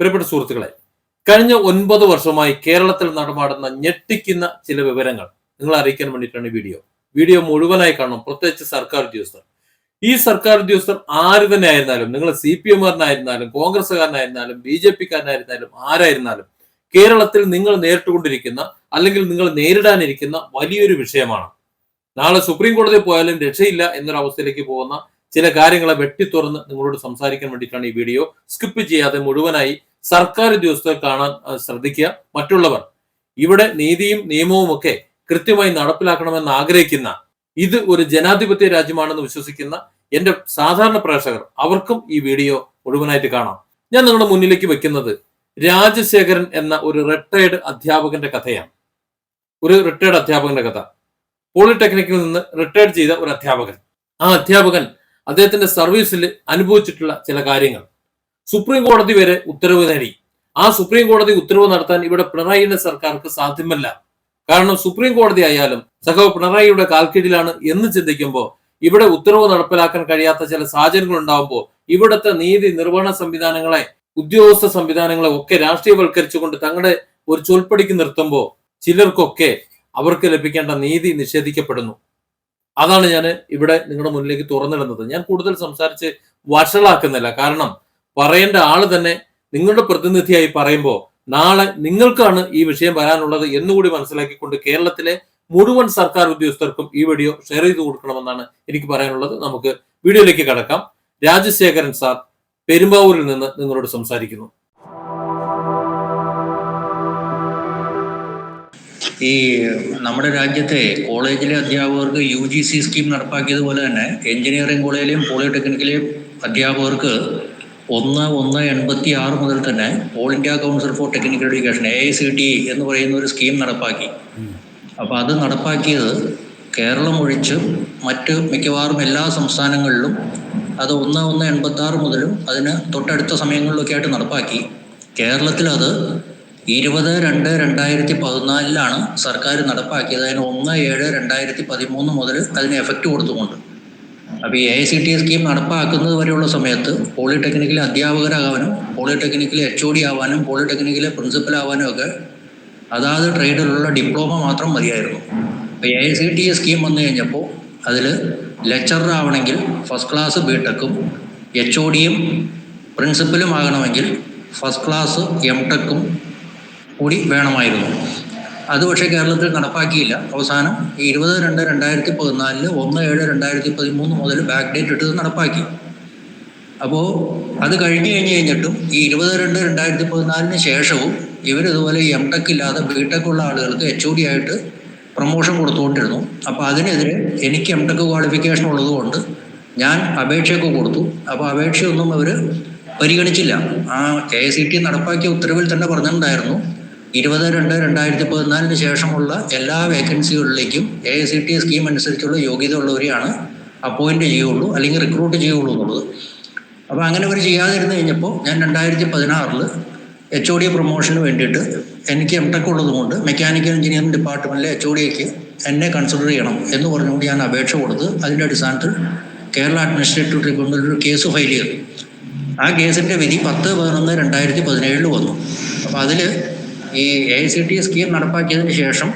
പ്രിയപ്പെട്ട സുഹൃത്തുക്കളെ കഴിഞ്ഞ ഒൻപത് വർഷമായി കേരളത്തിൽ നടമാടുന്ന ഞെട്ടിക്കുന്ന ചില വിവരങ്ങൾ നിങ്ങൾ അറിയിക്കാൻ വേണ്ടിയിട്ടാണ് ഈ വീഡിയോ. വീഡിയോ മുഴുവനായി കാണണം. പ്രത്യേകിച്ച് സർക്കാർ ഉദ്യോഗസ്ഥർ. ഈ സർക്കാർ ഉദ്യോഗസ്ഥർ ആര് തന്നെ ആയിരുന്നാലും നിങ്ങൾ സി പി എമ്മുകാരനായിരുന്നാലും കോൺഗ്രസ്സുകാരനായിരുന്നാലും ബി ജെ പിക്കാരനായിരുന്നാലും ആരായിരുന്നാലും കേരളത്തിൽ നിങ്ങൾ നേരിട്ടുകൊണ്ടിരിക്കുന്ന അല്ലെങ്കിൽ നിങ്ങൾ നേരിടാനിരിക്കുന്ന വലിയൊരു വിഷയമാണ്. നാളെ സുപ്രീം കോടതിയിൽ പോയാലും രക്ഷയില്ല എന്നൊരു അവസ്ഥയിലേക്ക് പോകുന്ന ചില കാര്യങ്ങളെ വെട്ടി തുറന്ന് നിങ്ങളോട് സംസാരിക്കാൻ വേണ്ടിയിട്ടാണ് ഈ വീഡിയോ. സ്കിപ്പ് ചെയ്യാതെ മുഴുവനായി സർക്കാർ ഉദ്യോഗസ്ഥരെ കാണാൻ ശ്രദ്ധിക്കുക. മറ്റുള്ളവർ ഇവിടെ നീതിയും നിയമവും ഒക്കെ കൃത്യമായി നടപ്പിലാക്കണമെന്ന് ആഗ്രഹിക്കുന്ന ഇത് ഒരു ജനാധിപത്യ രാജ്യമാണെന്ന് വിശ്വസിക്കുന്ന എന്റെ സാധാരണ പ്രേക്ഷകർ അവർക്കും ഈ വീഡിയോ മുഴുവനായിട്ട് കാണാം. ഞാൻ നിങ്ങളുടെ മുന്നിലേക്ക് വെക്കുന്നത് രാജശേഖരൻ എന്ന ഒരു റിട്ടയർഡ് അധ്യാപകന്റെ കഥയാണ്. ഒരു റിട്ടയർഡ് അധ്യാപകന്റെ കഥ. പോളിടെക്നിക്കിൽ നിന്ന് റിട്ടയർഡ് ചെയ്ത ഒരു അധ്യാപകൻ. ആ അധ്യാപകൻ അദ്ദേഹത്തിന്റെ സർവീസിൽ അനുഭവിച്ചിട്ടുള്ള ചില കാര്യങ്ങൾ. സുപ്രീം കോടതി വരെ ഉത്തരവ് നേടി. ആ സുപ്രീം കോടതി ഉത്തരവ് നടത്താൻ ഇവിടെ പിണറായിയുടെ സർക്കാർക്ക് സാധ്യമല്ല. കാരണം സുപ്രീം കോടതി ആയാലും സഖാവ് പിണറായിയുടെ കാൽക്കീഴിലാണ് എന്ന് ചിന്തിക്കുമ്പോൾ ഇവിടെ ഉത്തരവ് നടപ്പിലാക്കാൻ കഴിയാത്ത ചില സാഹചര്യങ്ങൾ ഉണ്ടാകുമ്പോൾ ഇവിടുത്തെ നീതി നിർവഹണ സംവിധാനങ്ങളെ ഉദ്യോഗസ്ഥ സംവിധാനങ്ങളെ ഒക്കെ രാഷ്ട്രീയവൽക്കരിച്ചുകൊണ്ട് തങ്ങളുടെ ഒരു ചൊൽപ്പടിക്ക് നിർത്തുമ്പോൾ ചിലർക്കൊക്കെ അവർക്ക് ലഭിക്കേണ്ട നീതി നിഷേധിക്കപ്പെടുന്നു. അതാണ് ഞാൻ ഇവിടെ നിങ്ങളുടെ മുന്നിലേക്ക് തുറന്നിടുന്നത്. ഞാൻ കൂടുതൽ സംസാരിച്ച് വഷളാക്കുന്നില്ല. കാരണം പറയേണ്ട ആൾ തന്നെ നിങ്ങളുടെ പ്രതിനിധിയായി പറയുമ്പോൾ നാളെ നിങ്ങൾക്കാണ് ഈ വിഷയം വരാനുള്ളത് എന്നുകൂടി മനസ്സിലാക്കിക്കൊണ്ട് കേരളത്തിലെ മുഴുവൻ സർക്കാർ ഉദ്യോഗസ്ഥർക്കും ഈ വീഡിയോ ഷെയർ ചെയ്ത് കൊടുക്കണമെന്നാണ് എനിക്ക് പറയാനുള്ളത്. നമുക്ക് വീഡിയോയിലേക്ക് കടക്കാം. രാജശേഖരൻ സാർ പെരുമ്പാവൂരിൽ നിന്ന് നിങ്ങളോട് സംസാരിക്കുന്നു. ഈ നമ്മുടെ രാജ്യത്തെ കോളേജിലെ അധ്യാപകർക്ക് യു ജി സി സ്കീം നടപ്പാക്കിയതുപോലെ തന്നെ എഞ്ചിനീയറിംഗ് കോളേജിലെയും പോളിടെക്നിക്കിലെയും അധ്യാപകർക്ക് ഒന്ന് ഒന്ന് എൺപത്തി ആറ് മുതൽ തന്നെ all India council for technical education A I C T എന്ന് പറയുന്ന ഒരു സ്കീം നടപ്പാക്കി. അപ്പോൾ അത് നടപ്പാക്കിയത് കേരളം ഒഴിച്ച് മറ്റ് മിക്കവാറും എല്ലാ സംസ്ഥാനങ്ങളിലും അത് ഒന്ന് ഒന്ന് എൺപത്തി ആറ് മുതലും അതിന് തൊട്ടടുത്ത സമയങ്ങളിലൊക്കെ ആയിട്ട് നടപ്പാക്കി. കേരളത്തിൽ അത് ഇരുപത് രണ്ട് രണ്ടായിരത്തി പതിനാലിലാണ് സർക്കാർ നടപ്പാക്കിയത്. അതിന് ഒന്ന് ഏഴ് രണ്ടായിരത്തി പതിമൂന്ന് മുതൽ അതിന് എഫക്റ്റ് കൊടുത്തുകൊണ്ട്. അപ്പോൾ ഈ A I C T scheme നടപ്പാക്കുന്നത് വരെയുള്ള സമയത്ത് പോളിടെക്നിക്കിലെ അധ്യാപകരാകാനും പോളിടെക്നിക്കിലെ എച്ച് ഒ ഡി ആവാനും പോളിടെക്നിക്കിലെ പ്രിൻസിപ്പൽ ആവാനും ഒക്കെ അതാത് ട്രേഡിലുള്ള ഡിപ്ലോമ മാത്രം മതിയായിരുന്നു. അപ്പോൾ A I C T scheme വന്നു കഴിഞ്ഞപ്പോൾ അതിൽ ലെക്ചറർ ആവണമെങ്കിൽ ഫസ്റ്റ് ക്ലാസ് ബി ടെക്കും എച്ച് ഒ ഡിയും പ്രിൻസിപ്പലും ആകണമെങ്കിൽ ഫസ്റ്റ് ക്ലാസ് എം ടെക്കും കൂടി വേണമായിരുന്നു. അത് പക്ഷേ കേരളത്തിൽ നടപ്പാക്കിയില്ല. അവസാനം ഇരുപത് രണ്ട് രണ്ടായിരത്തി പതിനാലിൽ ഒന്ന് ഏഴ് രണ്ടായിരത്തി പതിമൂന്ന് മുതൽ ബാക്ക് ഡേറ്റ് ഇട്ടത് നടപ്പാക്കി. അപ്പോൾ അത് കഴിഞ്ഞു കഴിഞ്ഞ് കഴിഞ്ഞിട്ടും ഈ ഇരുപത് രണ്ട് രണ്ടായിരത്തി പതിനാലിന് ശേഷവും ഇവരിതുപോലെ എം ടെക് ഇല്ലാതെ ബി ടെക് ഉള്ള ആളുകൾക്ക് എച്ച് ഒ ഡി ആയിട്ട് പ്രൊമോഷൻ കൊടുത്തുകൊണ്ടിരുന്നു. അപ്പോൾ അതിനെതിരെ എനിക്ക് എം ടെക് ക്വാളിഫിക്കേഷൻ ഉള്ളതുകൊണ്ട് ഞാൻ അപേക്ഷയൊക്കെ കൊടുത്തു. അപ്പോൾ അപേക്ഷയൊന്നും അവർ പരിഗണിച്ചില്ല. ആ കെ എസ് സി ടി നടപ്പാക്കിയ ഉത്തരവിൽ തന്നെ പറഞ്ഞിട്ടുണ്ടായിരുന്നു. ഇരുപത് രണ്ട് രണ്ടായിരത്തി പതിനാലിന് ശേഷമുള്ള എല്ലാ വേക്കൻസികളിലേക്കും A I C T scheme അനുസരിച്ചുള്ള യോഗ്യത ഉള്ളവരെയാണ് അപ്പോയിന്റ് ചെയ്യുള്ളൂ അല്ലെങ്കിൽ റിക്രൂട്ട് ചെയ്യുള്ളൂ എന്നുള്ളത്. അപ്പോൾ അങ്ങനെ അവർ ചെയ്യാതിരുന്ന് കഴിഞ്ഞപ്പോൾ ഞാൻ രണ്ടായിരത്തി പതിനാറിൽ എച്ച് ഒ ഡി പ്രൊമോഷന് വേണ്ടിയിട്ട് എനിക്ക് എം ടെക് ഉള്ളതുകൊണ്ട് മെക്കാനിക്കൽ എഞ്ചിനീയറിംഗ് ഡിപ്പാർട്ട്മെന്റിലെ എച്ച് ഒ ഡിക്ക് എന്നെ കൺസിഡർ ചെയ്യണം എന്ന് പറഞ്ഞുകൊണ്ട് ഞാൻ അപേക്ഷ കൊടുത്ത് അതിന്റെ അടിസ്ഥാനത്തിൽ കേരള അഡ്മിനിസ്ട്രേറ്റീവ് ട്രിബ്യൂണലിൽ ഒരു കേസ് ഫയൽ ചെയ്തു. ആ കേസിന്റെ വിധി പത്ത് പതിനൊന്ന് രണ്ടായിരത്തി പതിനേഴിൽ വന്നു. അപ്പോൾ അതിൽ ഈ A I C T scheme നടപ്പാക്കിയതിന് ശേഷം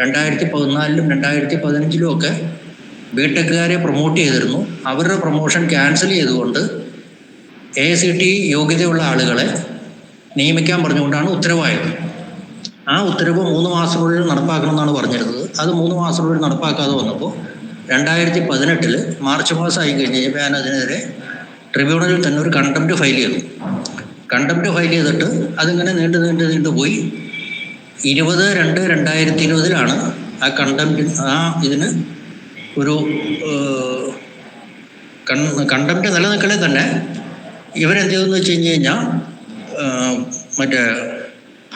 രണ്ടായിരത്തി പതിനാലിലും രണ്ടായിരത്തി പതിനഞ്ചിലും ഒക്കെ ബി ടെക്കുകാരെ പ്രൊമോട്ട് ചെയ്തിരുന്നു. അവരുടെ പ്രൊമോഷൻ ക്യാൻസൽ ചെയ്തുകൊണ്ട് എ സി ടി യോഗ്യതയുള്ള ആളുകളെ നിയമിക്കാൻ പറഞ്ഞുകൊണ്ടാണ് ഉത്തരവായത്. ആ ഉത്തരവ് മൂന്ന് മാസത്തിനുള്ളിൽ നടപ്പാക്കണമെന്നാണ് പറഞ്ഞിരുന്നത്. അത് മൂന്ന് മാസത്തിനുള്ളിൽ നടപ്പാക്കാതെ വന്നപ്പോൾ രണ്ടായിരത്തി പതിനെട്ടിൽ മാർച്ച് മാസം ആയി കഴിഞ്ഞ് കഴിഞ്ഞപ്പോൾ ഞാൻ അതിനെതിരെ ട്രിബ്യൂണലിൽ തന്നെ ഒരു കണ്ടംപ്റ്റ് ഫയൽ ചെയ്തു. കണ്ടംപ്റ്റ് ഫയൽ ചെയ്തിട്ട് അതിങ്ങനെ നീണ്ടു നീണ്ടു നീണ്ടു പോയി. ഇരുപത് രണ്ട് രണ്ടായിരത്തി ഇരുപതിലാണ് ആ കണ്ടംപ്റ്റ് ആ ഇതിന് ഒരു കണ്ടംപ്റ്റ് നിലനിൽക്കണേ തന്നെ ഇവരെന്ത് ചെയ്തെന്ന് വെച്ച് കഴിഞ്ഞ് കഴിഞ്ഞാൽ മറ്റേ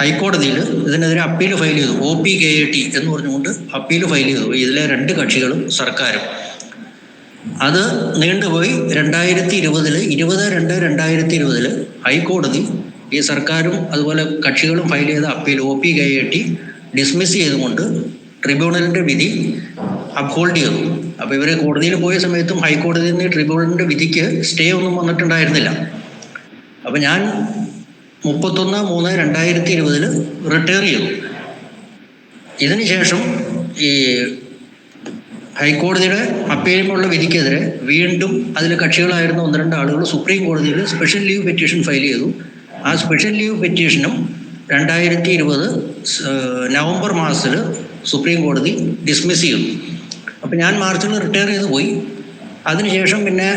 ഹൈക്കോടതിയിൽ ഇതിനെതിരെ അപ്പീൽ ഫയൽ ചെയ്തു. O P K A T എന്ന് പറഞ്ഞുകൊണ്ട് അപ്പീൽ ഫയൽ ചെയ്തു. ഇതിലെ രണ്ട് കക്ഷികളും സർക്കാരും. അത് നീണ്ടുപോയി രണ്ടായിരത്തി ഇരുപതിൽ ഇരുപത് രണ്ട് രണ്ടായിരത്തി ഇരുപതിൽ ഹൈക്കോടതി ഈ സർക്കാരും അതുപോലെ കക്ഷികളും ഫയൽ ചെയ്ത appeal O P K A T dismiss ചെയ്തുകൊണ്ട് ട്രിബ്യൂണലിന്റെ വിധി അപ്ഹോൾഡ് ചെയ്തു. അപ്പോൾ ഇവർ കോടതിയിൽ പോയ സമയത്തും ഹൈക്കോടതിയിൽ നിന്ന് ട്രിബ്യൂണലിന്റെ വിധിക്ക് സ്റ്റേ ഒന്നും വന്നിട്ടുണ്ടായിരുന്നില്ല. അപ്പോൾ ഞാൻ മുപ്പത്തൊന്ന് മൂന്ന് രണ്ടായിരത്തി ഇരുപതിൽ റിട്ടയർ ചെയ്തു. ഇതിനുശേഷം ഈ ഹൈക്കോടതിയുടെ അപ്പീലുമുള്ള വിധിക്കെതിരെ വീണ്ടും അതിൽ കക്ഷികളായിരുന്ന ഒന്ന് രണ്ട് ആളുകൾ സുപ്രീം കോടതിയിൽ സ്പെഷ്യൽ ലീവ് പെറ്റീഷൻ ഫയൽ ചെയ്തു. ആ സ്പെഷ്യൽ ലീവ് പെറ്റീഷനും രണ്ടായിരത്തി ഇരുപത് നവംബർ മാസത്തിൽ സുപ്രീം കോടതി ഡിസ്മിസ് ചെയ്തു. അപ്പോൾ ഞാൻ മാർച്ചിൽ റിട്ടയർ ചെയ്ത് പോയി. അതിനുശേഷം പിന്നെ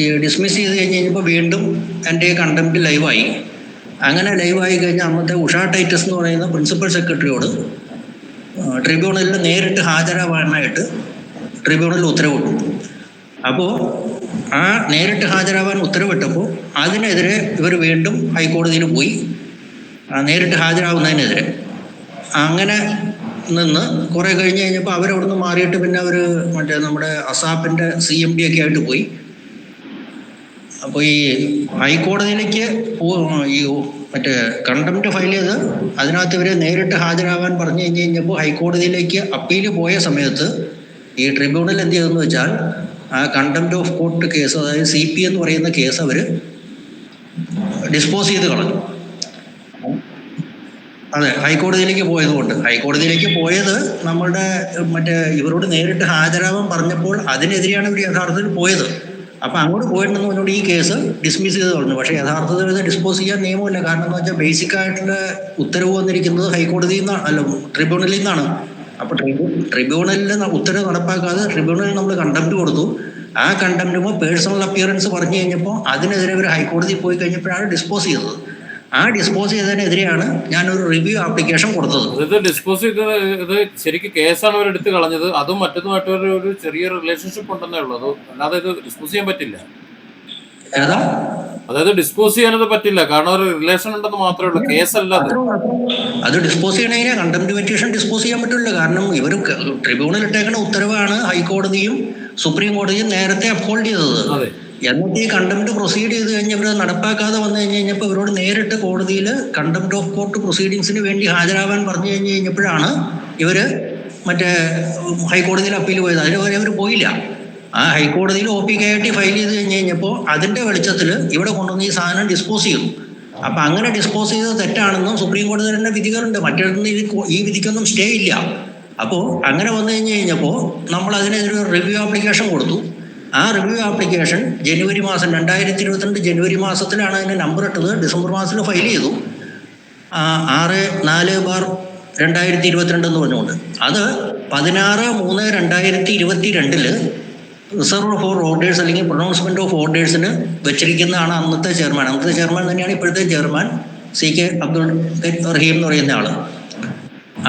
ഈ ഡിസ്മിസ് ചെയ്ത് കഴിഞ്ഞ് കഴിഞ്ഞപ്പോൾ വീണ്ടും എന്റെ കണ്ടംപ്റ്റ് ലൈവായി. അങ്ങനെ ലൈവായി കഴിഞ്ഞാൽ അന്നത്തെ ഉഷാ ടൈറ്റസ് എന്ന് പറയുന്ന പ്രിൻസിപ്പൽ സെക്രട്ടറിയോട് ട്രിബ്യൂണലിൽ നേരിട്ട് ഹാജരാവാനായിട്ട് ട്രിബ്യൂണൽ ഉത്തരവിട്ടു അപ്പോൾ ആ നേരിട്ട് ഹാജരാവാൻ ഉത്തരവിട്ടപ്പോൾ അതിനെതിരെ ഇവർ വീണ്ടും ഹൈക്കോടതിയിൽ പോയി. നേരിട്ട് ഹാജരാവുന്നതിനെതിരെ. അങ്ങനെ നിന്ന് കുറേ കഴിഞ്ഞ് കഴിഞ്ഞപ്പോൾ അവരവിടെ നിന്ന് മാറിയിട്ട് പിന്നെ അവർ മറ്റേ നമ്മുടെ അസാപ്പിന്റെ സി എം ഡി ഒക്കെ ആയിട്ട് പോയി. അപ്പോൾ ഈ ഹൈക്കോടതിയിലേക്ക് ഈ മറ്റേ കണ്ടംപ്റ്റ് ഫയൽ ചെയ്ത് അതിനകത്ത് ഇവരെ നേരിട്ട് ഹാജരാവാൻ പറഞ്ഞു കഴിഞ്ഞ് കഴിഞ്ഞപ്പോൾ ഹൈക്കോടതിയിലേക്ക് അപ്പീൽ പോയ സമയത്ത് ഈ ട്രിബ്യൂണൽ എന്ത് ചെയ്തെന്ന് വെച്ചാൽ ആ കണ്ടംപ്റ്റ് ഓഫ് കോർട്ട് കേസ് അതായത് സി പി എന്ന് പറയുന്ന കേസ് അവർ ഡിസ്പോസ് ചെയ്ത് കളഞ്ഞു. അതെ ഹൈക്കോടതിയിലേക്ക് പോയതുകൊണ്ട് ഹൈക്കോടതിയിലേക്ക് പോയത് നമ്മളുടെ മറ്റേ ഇവരോട് നേരിട്ട് ഹാജരാവാൻ പറഞ്ഞപ്പോൾ അതിനെതിരെയാണ് ഇവർ യഥാർത്ഥത്തിൽ പോയത്. അപ്പം അങ്ങോട്ട് പോയിട്ടുണ്ടെന്ന് പറഞ്ഞുകൊണ്ട് ഈ കേസ് ഡിസ്മിസ് ചെയ്ത് പറഞ്ഞു പക്ഷേ യഥാർത്ഥത്തിൽ ഇത് ഡിസ്പോസ് ചെയ്യാൻ നിയമമില്ല. കാരണം എന്ന് വെച്ചാൽ ബേസിക് ആയിട്ടുള്ള ഉത്തരവ് വന്നിരിക്കുന്നത് ഹൈക്കോടതിയിൽ നിന്നാണ് അല്ല ട്രിബ്യൂണലിൽ നിന്നാണ്. ട്രിബ്യൂ ട്രിബ്യൂണലിൽ ഉത്തരവ് നടപ്പാക്കാതെ ട്രിബ്യൂണലിൽ നമ്മൾ കണ്ടംപ്റ്റ് കൊടുത്തു. ആ കണ്ടംപ്റ്റുമ്പോൾ പേഴ്സണൽ അപ്പിയറൻസ് പറഞ്ഞു കഴിഞ്ഞപ്പോൾ അതിനെതിരെ ഒരു ഹൈക്കോടതി പോയി കഴിഞ്ഞപ്പോഴാണ് ഡിസ്പോസ് ചെയ്തത്. ആ ഡിസ്പോസ് ചെയ്തതിനെതിരെയാണ് ഞാൻ ഒരു റിവ്യൂ ആപ്ലിക്കേഷൻ കൊടുത്തത്. ഇത് ഡിസ്പോസ് ചെയ്തത് ഇത് ശരിക്കും കേസാണ് അവർ എടുത്തു കളഞ്ഞത്. അതും മറ്റതുമായിട്ട് ഒരു ഒരു ചെറിയ റിലേഷൻഷിപ്പ് ഉണ്ടെന്നേ ഉള്ളൂ. അത് അല്ലാതെ ഇത് ഡിസ്പോസ് ചെയ്യാൻ പറ്റില്ല. ഏതാ? അതായത് ഡിസ്പോസ് ചെയ്യാനത് പറ്റില്ല. കാരണം ഒരു റിലേഷൻ ഉണ്ടെന്ന് മാത്രമേ ഉള്ളൂ. കേസല്ല അത്. അത് ഡിസ്പോസ് ചെയ്യണമെങ്കിൽ കണ്ടംപ്റ്റ് പെറ്റീഷൻ ഡിസ്പോസ് ചെയ്യാൻ പറ്റില്ല കാരണം ഇവർ ട്രിബ്യൂണൽ ഇട്ടേക്കുന്ന ഉത്തരവാണ് ഹൈക്കോടതിയും സുപ്രീം കോടതിയും നേരത്തെ അപ്ഹോൾഡ് ചെയ്തത്. എന്നിട്ട് ഈ കണ്ടംപ്റ്റ് പ്രൊസീഡ് ചെയ്ത് കഴിഞ്ഞ് ഇവർ നടപ്പാക്കാതെ വന്നു കഴിഞ്ഞ് കഴിഞ്ഞപ്പോൾ ഇവരോട് നേരിട്ട് കോടതിയിൽ കണ്ടംപ്റ്റ് ഓഫ് കോർട്ട് പ്രൊസീഡിങ്സിന് വേണ്ടി ഹാജരാവാൻ പറഞ്ഞു കഴിഞ്ഞ് കഴിഞ്ഞപ്പോഴാണ് ഇവർ മറ്റേ ഹൈക്കോടതിയിൽ അപ്പീൽ പോയത്. അതിന് അവർ പോയില്ല. ആ ഹൈക്കോടതിയിൽ O P K T file ചെയ്ത് കഴിഞ്ഞ് കഴിഞ്ഞപ്പോൾ അതിന്റെ വെളിച്ചത്തിൽ ഇവിടെ കൊണ്ടുവന്ന് ഈ സാധനം ഡിസ്പോസ് ചെയ്തു. അപ്പം അങ്ങനെ ഡിസ്പോസ് ചെയ്തത് തെറ്റാണെന്നും സുപ്രീം കോടതി തന്നെ വിധികളുണ്ട്. മറ്റൊന്നും ഈ വിധിക്കൊന്നും സ്റ്റേ ഇല്ല. അപ്പോൾ അങ്ങനെ വന്നു കഴിഞ്ഞ് കഴിഞ്ഞപ്പോൾ നമ്മൾ അതിനെതിരെ റിവ്യൂ ആപ്ലിക്കേഷൻ കൊടുത്തു. ആ റിവ്യൂ ആപ്ലിക്കേഷൻ ജനുവരി മാസം രണ്ടായിരത്തി ഇരുപത്തിരണ്ട് ജനുവരി മാസത്തിലാണ് അതിന് നമ്പർ ഇട്ടത്. ഡിസംബർ മാസത്തിൽ ഫയൽ ചെയ്തു. ആറ് നാല് ബാർ രണ്ടായിരത്തി ഇരുപത്തിരണ്ട് എന്ന് പറഞ്ഞുകൊണ്ട്. അത് പതിനാറ് മൂന്ന് രണ്ടായിരത്തി ഇരുപത്തി രണ്ടിൽ റിസർവ് ഫോർ ഓർഡേഴ്സ് അല്ലെങ്കിൽ പ്രൊണൗൺസ്മെന്റ് ഓഫ് ഓർഡേഴ്സിന് വെച്ചിരിക്കുന്നതാണ് അന്നത്തെ ചെയർമാൻ അന്നത്തെ ചെയർമാൻ തന്നെയാണ് ഇപ്പോഴത്തെ chairman C K Abdul Rahim എന്ന് പറയുന്ന ആൾ.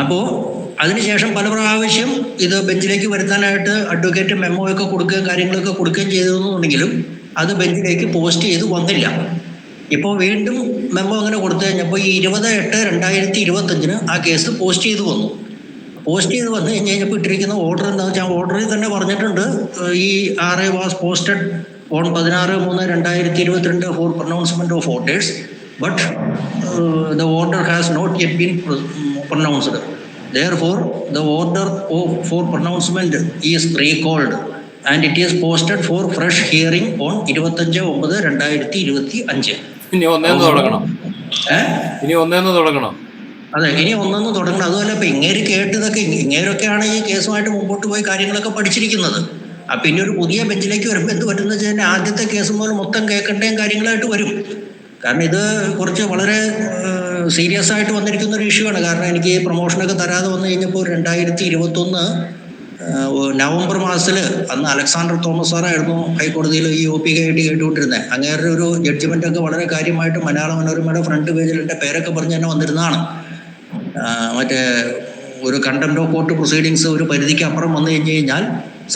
അപ്പോൾ അതിനുശേഷം പല പ്രാവശ്യം ഇത് ബെഞ്ചിലേക്ക് വരുത്താനായിട്ട് അഡ്വക്കേറ്റ് മെമ്മോ ഒക്കെ കൊടുക്കുകയും കാര്യങ്ങളൊക്കെ കൊടുക്കുകയും ചെയ്തെന്നുണ്ടെങ്കിലും അത് ബെഞ്ചിലേക്ക് പോസ്റ്റ് ചെയ്ത് വന്നില്ല. ഇപ്പോൾ വീണ്ടും മെമ്മോ അങ്ങനെ കൊടുത്തു കഴിഞ്ഞപ്പോൾ ഈ ഇരുപത് എട്ട് രണ്ടായിരത്തി ഇരുപത്തഞ്ചിന് ആ കേസ് പോസ്റ്റ് ചെയ്തു വന്നു. പോസ്റ്റ് ചെയ്ത് വന്നു കഴിഞ്ഞ് കഴിഞ്ഞപ്പോൾ ഇട്ടിരിക്കുന്ന ഓർഡർ എന്താണെന്ന് വെച്ചാൽ ഓർഡറിൽ തന്നെ പറഞ്ഞിട്ടുണ്ട്. ഈ R A was posted on പതിനാറ് മൂന്ന് രണ്ടായിരത്തി ഇരുപത്തിരണ്ട് for pronouncement of orders but the order has not yet been pronounced Therefore, the order of for pronouncement is recalled and it is posted for fresh hearing on ഇരുപത്തഞ്ച് ഒമ്പത് രണ്ടായിരത്തി ഇരുപത്തി അഞ്ച് ഇനി ഒന്നേന്ന് തുടങ്ങണം. ഇനി ഒന്നേന്ന് തുടങ്ങണം. അതെ ഇനി ഒന്നൊന്ന് തുടങ്ങണം. അതുമല്ല ഇപ്പൊ ഇങ്ങേര് കേട്ടതൊക്കെ ഇങ്ങ- ഇങ്ങേരൊക്കെയാണ് ഈ കേസുമായിട്ട് മുമ്പോട്ട് പോയി കാര്യങ്ങളൊക്കെ പഠിച്ചിരിക്കുന്നത്. ആ പിന്നെ ഒരു പുതിയ ബെഞ്ചിലേക്ക് വരുമ്പോൾ എന്ത് പറ്റുന്ന വെച്ചാൽ ആദ്യത്തെ കേസ് മുതൽ മൊത്തം കേൾക്കേണ്ടയും കാര്യങ്ങളായിട്ട് വരും. കാരണം ഇത് കുറച്ച് വളരെ സീരിയസ് ആയിട്ട് വന്നിരിക്കുന്ന ഒരു ഇഷ്യൂ ആണ് കാരണം എനിക്ക് പ്രൊമോഷനൊക്കെ തരാതെ വന്നു കഴിഞ്ഞപ്പോൾ രണ്ടായിരത്തി ഇരുപത്തൊന്ന് നവംബർ മാസത്തിൽ അന്ന് അലക്സാണ്ടർ തോമസ് സാറായിരുന്നു ഹൈക്കോടതിയിൽ ഈ ഒ പി ആയിട്ട് കേട്ടുകൊണ്ടിരുന്നത് അങ്ങേരുടെ ഒരു ജഡ്ജ്മെന്റ് ഒക്കെ വളരെ കാര്യമായിട്ട് മലയാള മനോരമയുടെ ഫ്രണ്ട് പേജിൽ എന്റെ പേരൊക്കെ പറഞ്ഞ് തന്നെ വന്നിരുന്നതാണ്. മറ്റേ ഒരു കണ്ടംപ്റ്റ് ഓഫ് കോർട്ട് പ്രൊസീഡിങ്സ് ഒരു പരിധിക്ക് അപ്പുറം വന്നു കഴിഞ്ഞ് കഴിഞ്ഞാൽ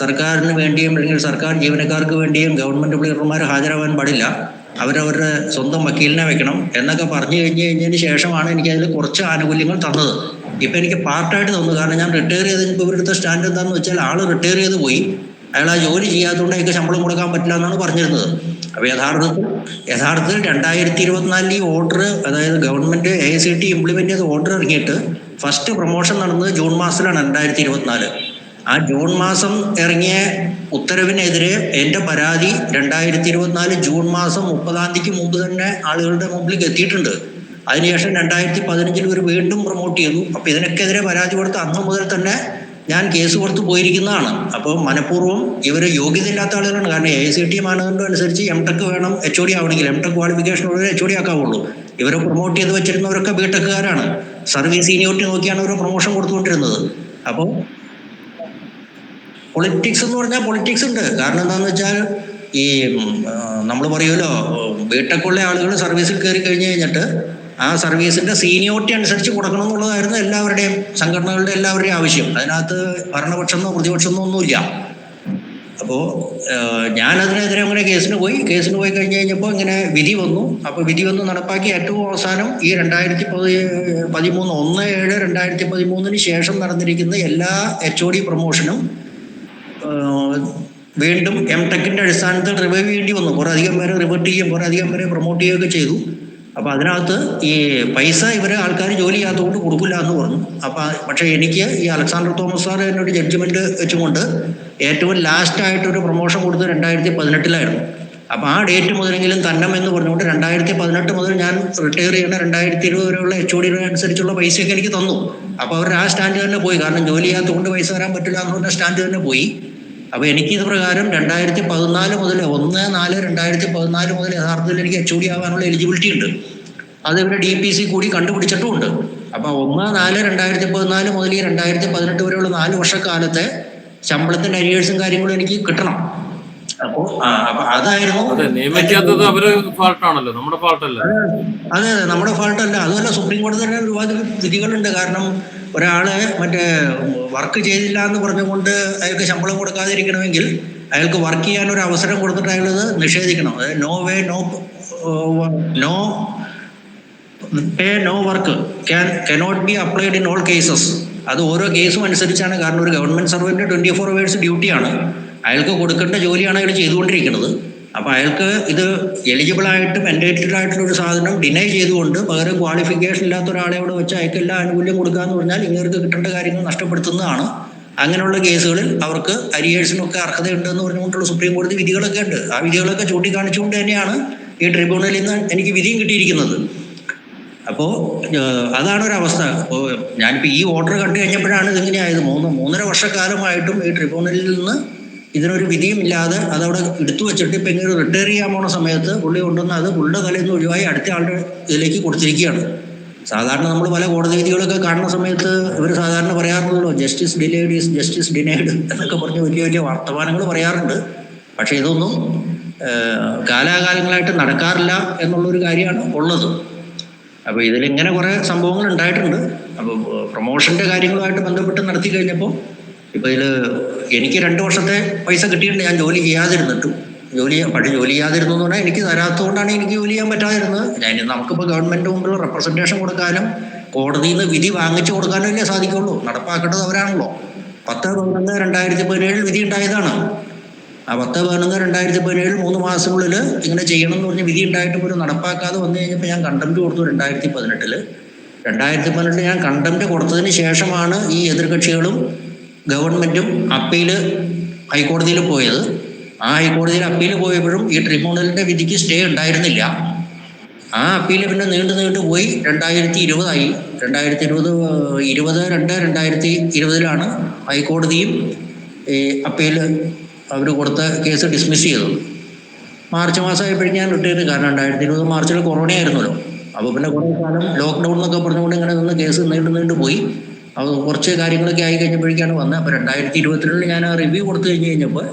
സർക്കാരിന് വേണ്ടിയും അല്ലെങ്കിൽ സർക്കാർ ജീവനക്കാർക്ക് വേണ്ടിയും ഗവൺമെന്റ് പ്ലീഡർമാർ ഹാജരാവാൻ പാടില്ല. അവരവരുടെ സ്വന്തം വക്കീലിനെ വെക്കണം എന്നൊക്കെ പറഞ്ഞു കഴിഞ്ഞ് കഴിഞ്ഞതിന് ശേഷമാണ് എനിക്ക് അതിൽ കുറച്ച് ആനുകൂല്യങ്ങൾ തന്നത്. ഇപ്പം എനിക്ക് പാർട്ടായിട്ട് തന്നു. കാരണം ഞാൻ റിട്ടയർ ചെയ്ത് ഇപ്പോൾ ഇവരുടെ സ്റ്റാൻഡ് എന്താണെന്ന് വെച്ചാൽ ആൾ റിട്ടയർ ചെയ്ത് പോയി. അയാൾ ആ ജോലി ചെയ്യാത്തതുകൊണ്ട് അയാൾക്ക് ശമ്പളം കൊടുക്കാൻ പറ്റില്ല എന്നാണ് പറഞ്ഞിരുന്നത്. അപ്പോൾ യഥാർത്ഥത്തിൽ യഥാർത്ഥത്തിൽ രണ്ടായിരത്തി ഇരുപത്തിനാലിൽ ഈ ഓർഡർ അതായത് government A C T implement ചെയ്ത ഓർഡർ ഇറങ്ങിയിട്ട് ഫസ്റ്റ് പ്രൊമോഷൻ നടന്നത് ജൂൺ മാസത്തിലാണ് രണ്ടായിരത്തി ഇരുപത്തിനാല് ആ ജൂൺ മാസം ഇറങ്ങിയ ഉത്തരവിനെതിരെ എന്റെ പരാതി രണ്ടായിരത്തി ഇരുപത്തിനാല് ജൂൺ മാസം മുപ്പതാം തീയതിക്ക് മുമ്പ് തന്നെ ആളുകളുടെ മുമ്പിലേക്ക് എത്തിയിട്ടുണ്ട്. അതിനുശേഷം രണ്ടായിരത്തി പതിനഞ്ചിൽ ഇവർ വീണ്ടും പ്രൊമോട്ട് ചെയ്തു. അപ്പോൾ ഇതിനൊക്കെതിരെ പരാതി കൊടുത്ത് അന്ന് മുതൽ തന്നെ ഞാൻ കേസ് കൊടുത്ത് പോയിരിക്കുന്നതാണ്. അപ്പോൾ മനഃപൂർവം ഇവർ യോഗ്യതയില്ലാത്ത ആളുകളാണ്. കാരണം എ സി ടി മാനദണ്ഡം അനുസരിച്ച് എം ടെക് വേണം എച്ച് ഒ ഡി ആവണമെങ്കിൽ എം ടെക് ക്വാളിഫിക്കേഷൻ ഉള്ളവരെ എച്ച് ഒ ഡി ആക്കാവുള്ളൂ. ഇവരെ പ്രൊമോട്ട് ചെയ്ത് വെച്ചിരുന്നവരൊക്കെ ബി ടെക്കുകാരാണ് സർവീസ് സീനിയോറിറ്റി നോക്കിയാണ് ഇവർ പ്രൊമോഷൻ കൊടുത്തുകൊണ്ടിരുന്നത്. അപ്പോൾ പൊളിറ്റിക്സ് എന്ന് പറഞ്ഞാൽ പൊളിറ്റിക്സ് ഉണ്ട്. കാരണം എന്താണെന്ന് വെച്ചാൽ ഈ നമ്മൾ പറയുമല്ലോ ബിടെക്കുള്ള ആളുകൾ സർവീസിൽ കയറി കഴിഞ്ഞ് കഴിഞ്ഞിട്ട് ആ സർവീസിന്റെ സീനിയോറിറ്റി അനുസരിച്ച് കൊടുക്കണം എന്നുള്ളതായിരുന്നു എല്ലാവരുടെയും സംഘടനകളുടെ എല്ലാവരുടെയും ആവശ്യം. അതിനകത്ത് ഭരണപക്ഷമെന്നോ പ്രതിപക്ഷമെന്നോ ഒന്നുമില്ല. അപ്പോൾ ഞാനതിനെതിരെ അങ്ങനെ കേസിന് പോയി. കേസിന് പോയി കഴിഞ്ഞ് കഴിഞ്ഞപ്പോൾ ഇങ്ങനെ വിധി വന്നു. അപ്പോൾ വിധി വന്ന് നടപ്പാക്കി ഏറ്റവും അവസാനം ഈ രണ്ടായിരത്തി പതി പതിമൂന്ന് ഒന്ന് ഏഴ് രണ്ടായിരത്തി പതിമൂന്നിന് ശേഷം നടന്നിരിക്കുന്ന എല്ലാ എച്ച് ഒ ഡി പ്രൊമോഷനും വീണ്ടും എം ടെക്കിന്റെ അടിസ്ഥാനത്തിൽ റിവൈവ് ചെയ്യേണ്ടി വന്നു. കുറെ അധികം പേരെ റിവേർട്ട് ചെയ്യുകയും കുറെ അധികം പേരെ പ്രൊമോട്ട് ചെയ്യുകയൊക്കെ ചെയ്തു. അപ്പൊ അതിനകത്ത് ഈ പൈസ ഇവരെ ആൾക്കാർ ജോലി ചെയ്യാത്തതുകൊണ്ട് കൊടുക്കില്ല എന്ന് പറഞ്ഞു. അപ്പൊ പക്ഷേ എനിക്ക് ഈ അലക്സാണ്ടർ തോമസ് സാർ എന്നൊരു ജഡ്ജ്മെന്റ് വെച്ചുകൊണ്ട് ഏറ്റവും ലാസ്റ്റ് ആയിട്ട് ഒരു പ്രൊമോഷൻ കൊടുത്തത് രണ്ടായിരത്തി പതിനെട്ടിലായിരുന്നു അപ്പൊ ആ ഡേറ്റ് മുതലെങ്കിലും തന്നം എന്ന് പറഞ്ഞുകൊണ്ട് രണ്ടായിരത്തി പതിനെട്ട് മുതൽ ഞാൻ റിട്ടയർ ചെയ്യുന്ന രണ്ടായിരത്തി ഇരുപത് വരെയുള്ള എച്ച് ഡിയുടെ അനുസരിച്ചുള്ള പൈസയൊക്കെ എനിക്ക് തന്നു. അപ്പൊ അവർ ആ സ്റ്റാൻഡ് തന്നെ പോയി. കാരണം ജോലി ചെയ്യാത്തതുകൊണ്ട് പൈസ തരാൻ പറ്റില്ല എന്ന് പറഞ്ഞ സ്റ്റാൻഡ് തന്നെ പോയി. അപ്പൊ എനിക്ക് ഇത് പ്രകാരം രണ്ടായിരത്തി പതിനാല് മുതൽ ഒന്ന് നാല് രണ്ടായിരത്തി പതിനാല് മുതൽ യഥാർത്ഥത്തിൽ എനിക്ക് എച്ച് ഡി ആവാനുള്ള എലിജിബിലിറ്റി ഉണ്ട്. അത് ഇവരെ ഡി പി സി കൂടി കണ്ടുപിടിച്ചിട്ടുമുണ്ട്. അപ്പൊ ഒന്ന് നാല് രണ്ടായിരത്തി പതിനാല് മുതൽ ഈ രണ്ടായിരത്തി പതിനെട്ട് വരെയുള്ള നാല് വർഷക്കാലത്തെ ശമ്പളത്തിന്റെ അരിയേഴ്സും കാര്യങ്ങളും എനിക്ക് കിട്ടണം. അപ്പോ അതായിരുന്നു അതെ നിയമിക്കാത്തത് അവർ ഫാൾട്ടാണല്ലോ. നമ്മുടെ ഫാൾട്ടല്ല? അതെ അതെ നമ്മുടെ ഫാൾട്ട് അല്ല അതുമല്ല സുപ്രീം കോടതി തന്നെ ഒരുപാട് വിധികളുണ്ട്. കാരണം ഒരാളെ മറ്റേ വർക്ക് ചെയ്തില്ല എന്ന് പറഞ്ഞുകൊണ്ട് അയാൾക്ക് ശമ്പളം കൊടുക്കാതിരിക്കണമെങ്കിൽ അയാൾക്ക് വർക്ക് ചെയ്യാൻ ഒരു അവസരം കൊടുത്തിട്ട് അയാളത് നിഷേധിക്കണം. അതായത് no way no no pay no work can cannot be applied in all cases അത് ഓരോ കേസും അനുസരിച്ചാണ്. കാരണം ഒരു government servant twenty four hours ഡ്യൂട്ടിയാണ് അയാൾക്ക് കൊടുക്കേണ്ട ജോലിയാണ് അയാൾ ചെയ്തുകൊണ്ടിരിക്കുന്നത്. അപ്പോൾ അയാൾക്ക് ഇത് എലിജിബിൾ ആയിട്ട് മെൻഡേറ്റഡ് ആയിട്ടുള്ള ഒരു സാധനം ഡിനൈ ചെയ്തുകൊണ്ട് പകരം ക്വാളിഫിക്കേഷൻ ഇല്ലാത്ത ഒരാളെ അവിടെ വെച്ച് അയാൾക്ക് എല്ലാ ആനുകൂല്യം കൊടുക്കുക എന്ന് പറഞ്ഞാൽ ഇവർക്ക് കിട്ടേണ്ട കാര്യങ്ങൾ നഷ്ടപ്പെടുത്തുന്നതാണ്. അങ്ങനെയുള്ള കേസുകളിൽ അവർക്ക് അരിയേഴ്സിനൊക്കെ അർഹതയുണ്ടെന്ന് പറഞ്ഞുകൊണ്ടുള്ള സുപ്രീം കോടതി വിധികളൊക്കെ ഉണ്ട്. ആ വിധികളൊക്കെ ചൂണ്ടിക്കാണിച്ചുകൊണ്ട് തന്നെയാണ് ഈ ട്രിബ്യൂണലിൽ നിന്ന് എനിക്ക് വിധിയും കിട്ടിയിരിക്കുന്നത്. അപ്പോൾ അതാണ് ഒരു അവസ്ഥ അപ്പോ ഞാനിപ്പോ ഈ ഓർഡർ കണ്ടു കഴിഞ്ഞപ്പോഴാണ് ഇതെങ്ങനെയായത്. മൂന്ന് മൂന്നര വർഷക്കാലമായിട്ടും ഈ ട്രിബ്യൂണലിൽ നിന്ന് ഇതിനൊരു വിധിയും ഇല്ലാതെ അതവിടെ എടുത്തു വെച്ചിട്ട് ഇപ്പൊ ഇങ്ങനെ റിട്ടയർ ചെയ്യാൻ പോണ സമയത്ത് പുള്ളി കൊണ്ടുവന്ന് അത് പുള്ളിയുടെ തലയിൽ നിന്ന് ഒഴിവായി അടുത്ത ആളുടെ ഇതിലേക്ക് കൊടുത്തിരിക്കുകയാണ്. സാധാരണ നമ്മൾ പല കോടതി വിധികളൊക്കെ കാണുന്ന സമയത്ത് ഇവർ സാധാരണ പറയാറുണ്ടല്ലോ justice delayed is justice denied എന്നൊക്കെ പറഞ്ഞ് വലിയ വലിയ വർത്തമാനങ്ങൾ പറയാറുണ്ട്. പക്ഷെ ഇതൊന്നും കാലാകാലങ്ങളായിട്ട് നടക്കാറില്ല എന്നുള്ളൊരു കാര്യമാണ് ഉള്ളത്. അപ്പോൾ ഇതിൽ ഇങ്ങനെ കുറേ സംഭവങ്ങൾ ഉണ്ടായിട്ടുണ്ട്. അപ്പോൾ പ്രൊമോഷന്റെ കാര്യങ്ങളുമായിട്ട് ബന്ധപ്പെട്ട് നടത്തി കഴിഞ്ഞപ്പോൾ ഇപ്പോൾ ഇതിൽ എനിക്ക് രണ്ട് വർഷത്തെ പൈസ കിട്ടിയിട്ടുണ്ട്. ഞാൻ ജോലി ചെയ്യാതിരുന്നിട്ടും. ജോലി പക്ഷേ ജോലി ചെയ്യാതിരുന്നു എന്ന് പറഞ്ഞാൽ എനിക്ക് തരാത്തതുകൊണ്ടാണ് എനിക്ക് ജോലി ചെയ്യാൻ പറ്റാതിരുന്നത്. ഞാൻ നമുക്കിപ്പോൾ ഗവൺമെന്റ് മുമ്പിൽ റെപ്രസെന്റേഷൻ കൊടുക്കാനും കോടതിയിൽ നിന്ന് വിധി വാങ്ങിച്ചു കൊടുക്കാനും അല്ലേ സാധിക്കുള്ളൂ. നടപ്പാക്കേണ്ടത് അവരാണല്ലോ. പത്ത് പതിനൊന്ന് രണ്ടായിരത്തി പതിനേഴിൽ വിധി ഉണ്ടായതാണ്. ആ പത്ത് പതിനൊന്ന് രണ്ടായിരത്തി പതിനേഴ് മൂന്ന് മാസങ്ങളിൽ ഇങ്ങനെ ചെയ്യണം എന്ന് പറഞ്ഞ് വിധി ഉണ്ടായിട്ട് പോലും നടപ്പാക്കാതെ വന്നു കഴിഞ്ഞപ്പോൾ ഞാൻ കണ്ടംപ്റ്റ് കൊടുത്തു രണ്ടായിരത്തി പതിനെട്ടിൽ. രണ്ടായിരത്തി പതിനെട്ടിൽ ഞാൻ കണ്ടംപ്റ്റ് കൊടുത്തതിന് ശേഷമാണ് ഈ എതിർകക്ഷികളും ഗവൺമെന്റും അപ്പീൽ ഹൈക്കോടതിയിൽ പോയത്. ആ ഹൈക്കോടതിയിൽ അപ്പീൽ പോയപ്പോഴും ഈ ട്രിബ്യൂണലിന്റെ വിധിക്ക് സ്റ്റേ ഉണ്ടായിരുന്നില്ല. ആ അപ്പീൽ പിന്നെ നീണ്ടു നീണ്ടു പോയി. രണ്ടായിരത്തി ഇരുപതായി. രണ്ടായിരത്തി ഇരുപത് ഇരുപത് രണ്ട് രണ്ടായിരത്തി ഇരുപതിലാണ് ഹൈക്കോടതിയും ഈ അപ്പീൽ അവർ കൊടുത്ത കേസ് ഡിസ്മിസ് ചെയ്തു. മാർച്ച് മാസമായപ്പോഴും ഞാൻ റിട്ടയർ കാരണം രണ്ടായിരത്തി ഇരുപത് മാർച്ചിൽ കൊറോണ ആയിരുന്നല്ലോ. അപ്പോൾ പിന്നെ കുറേ കാലം ലോക്ക്ഡൗൺ എന്നൊക്കെ പറഞ്ഞുകൊണ്ട് ഇങ്ങനെ നിന്ന് കേസ് നീണ്ടു നീണ്ടു പോയി. അപ്പോൾ കുറച്ച് കാര്യങ്ങളൊക്കെ ആയി കഴിഞ്ഞപ്പോഴേക്കാണ് വന്നത്. അപ്പോൾ രണ്ടായിരത്തി ഇരുപത്തിരണ്ടിൽ ഞാൻ ആ റിവ്യൂ കൊടുത്തു കഴിഞ്ഞ് കഴിഞ്ഞപ്പോൾ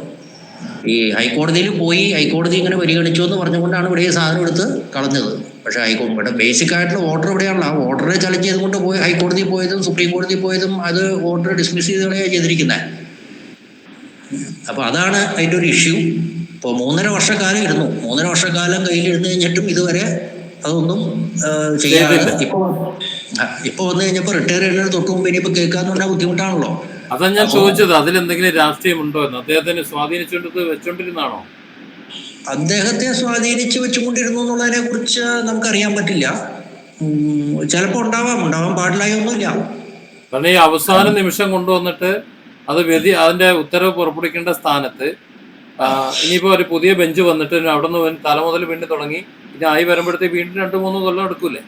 ഈ ഹൈക്കോടതിയിൽ പോയി. ഹൈക്കോടതി ഇങ്ങനെ പരിഗണിച്ചു എന്ന് പറഞ്ഞുകൊണ്ടാണ് ഇവിടെ സാധനം എടുത്ത് കളഞ്ഞത്. പക്ഷേ ഹൈക്കോടതി ബേസിക് ആയിട്ടുള്ള ഓർഡർ ഇവിടെയാണല്ലോ. ആ ഓർഡറെ ചലഞ്ച് ചെയ്തുകൊണ്ട് പോയി ഹൈക്കോടതി പോയതും സുപ്രീം കോടതി പോയതും അത് ഓർഡർ ഡിസ്മിസ് ചെയ്തുകളെയാണ് ചെയ്തിരിക്കുന്നത് അപ്പോൾ അതാണ് അതിന്റെ ഒരു ഇഷ്യൂ ഇപ്പോൾ മൂന്നര വർഷക്കാലം ഇരുന്നു. മൂന്നര വർഷക്കാലം കയ്യിലിരുന്ന് കഴിഞ്ഞിട്ടും ഇതുവരെ അതൊന്നും ചെയ്യാറില്ല ചെയ്യാതെ ഇപ്പൊ ഇപ്പോൾ ഇപ്പോൾ വന്നു കഴിഞ്ഞപ്പോ റിട്ടയർ ചെയ്യുന്നതിന് തൊട്ട് മുമ്പ് ഇനിയിപ്പോ കേൾക്കാന്ന് പറഞ്ഞാൽ ബുദ്ധിമുട്ടാണല്ലോ. അതാ ഞാൻ ചോദിച്ചത് അതിലെന്തെങ്കിലും രാഷ്ട്രീയം ഉണ്ടോ എന്ന്? അദ്ദേഹത്തിന് സ്വാധീനിച്ചുകൊണ്ട് വെച്ചോണ്ടിരുന്നാണോ അദ്ദേഹത്തെ സ്വാധീനിച്ച് വെച്ചുകൊണ്ടിരുന്നു എന്നുള്ളതിനെ കുറിച്ച് നമുക്കറിയാൻ പറ്റില്ല. ചിലപ്പോ ഉണ്ടാവാം. ഉണ്ടാവാൻ പാടില്ലായി ഒന്നുമില്ല കാരണം ഈ അവസാന നിമിഷം കൊണ്ടുവന്നിട്ട് അത് വ്യതി അതിന്റെ ഉത്തരവ് പുറപ്പെടുവിക്കേണ്ട സ്ഥാനത്ത് ആ, ഇനിയിപ്പോ ഒരു പുതിയ ബെഞ്ച് വന്നിട്ട് അവിടെ നിന്ന് തല മുതൽ വീണ്ടും തുടങ്ങി ഇനി ആയി വരുമ്പോഴത്തേക്ക് വീണ്ടും രണ്ട് മൂന്ന് കൊല്ലം എടുക്കൂലേ